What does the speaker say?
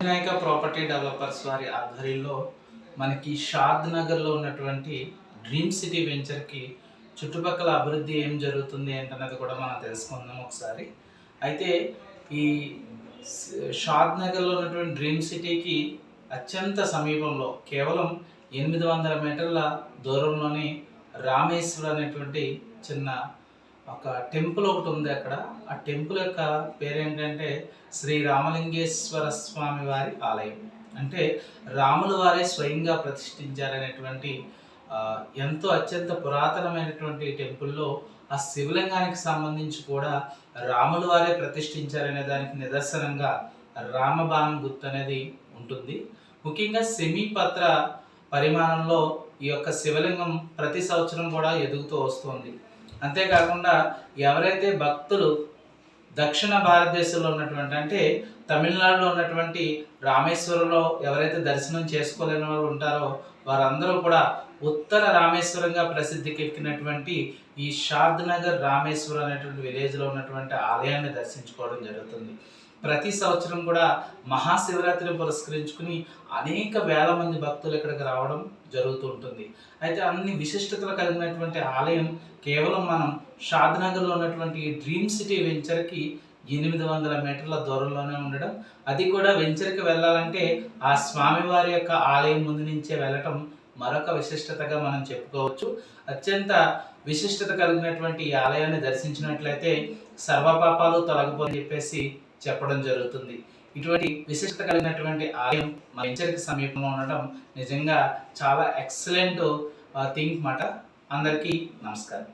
Vinayaka property developers వారి ఆధ్వర్యంలో మనకి షాద్ నగర్లో ఉన్నటువంటి డ్రీమ్ సిటీ వెంచర్కి చుట్టుపక్కల అభివృద్ధి ఏం జరుగుతుంది ఏంటన్నది కూడా మనం తెలుసుకుందాం ఒకసారి. అయితే ఈ షాద్ నగర్లో ఉన్నటువంటి డ్రీమ్ సిటీకి అత్యంత సమీపంలో కేవలం ఎనిమిది వందల మీటర్ల దూరంలోని రామేశ్వర్ అనేటువంటి చిన్న ఒక టెంపుల్ ఒకటి ఉంది అక్కడ. ఆ టెంపుల్ యొక్క పేరేంటంటే శ్రీ రామలింగేశ్వర స్వామి వారి ఆలయం. అంటే రాముల వారే స్వయంగా ప్రతిష్ఠించారనేటువంటి ఎంతో అత్యంత పురాతనమైనటువంటి టెంపుల్లో ఆ శివలింగానికి సంబంధించి కూడా రాముల వారే ప్రతిష్ఠించారనే దానికి నిదర్శనంగా రామబాణం గుర్తు అనేది ఉంటుంది. ముఖ్యంగా సెమీ పత్ర పరిమాణంలో ఈ యొక్క శివలింగం ప్రతి సంవత్సరం కూడా ఎదుగుతూ వస్తుంది. అంతేకాకుండా ఎవరైతే భక్తులు దక్షిణ భారతదేశంలో ఉన్నటువంటి అంటే తమిళనాడులో ఉన్నటువంటి రామేశ్వరంలో ఎవరైతే దర్శనం చేసుకోలేని వాళ్ళు ఉంటారో వారందరూ కూడా ఉత్తర రామేశ్వరంగా ప్రసిద్ధికి ఎక్కినటువంటి ఈ షాద్నగర్ రామేశ్వరం అనేటువంటి విలేజ్లో ఉన్నటువంటి ఆలయాన్ని దర్శించుకోవడం జరుగుతుంది. ప్రతి సంవత్సరం కూడా మహాశివరాత్రిని పురస్కరించుకుని అనేక వేల మంది భక్తులు ఇక్కడికి రావడం జరుగుతూ ఉంటుంది. అయితే అన్ని విశిష్టతలు కలిగినటువంటి ఆలయం కేవలం మనం షాద్నగర్లో ఉన్నటువంటి డ్రీమ్ సిటీ వెంచర్కి ఎనిమిది వందల మీటర్ల దూరంలోనే ఉండడం. అది కూడా వెంచర్కి వెళ్ళాలంటే ఆ స్వామివారి యొక్క ఆలయం ముందు నుంచే వెళ్ళటం మరొక విశిష్టతగా మనం చెప్పుకోవచ్చు. అత్యంత విశిష్టత కలిగినటువంటి ఈ ఆలయాన్ని దర్శించినట్లయితే సర్వపాపాలు తొలగిపోని చెప్పేసి చెప్పడం జరుగుతుంది. ఇటువంటి విశిష్టత కలిగినటువంటి ఆలయం మా వెంచర్కి సమీపంలో ఉండటం నిజంగా చాలా ఎక్సలెంట్ థింక్ మాట. అందరికీ నమస్కారం.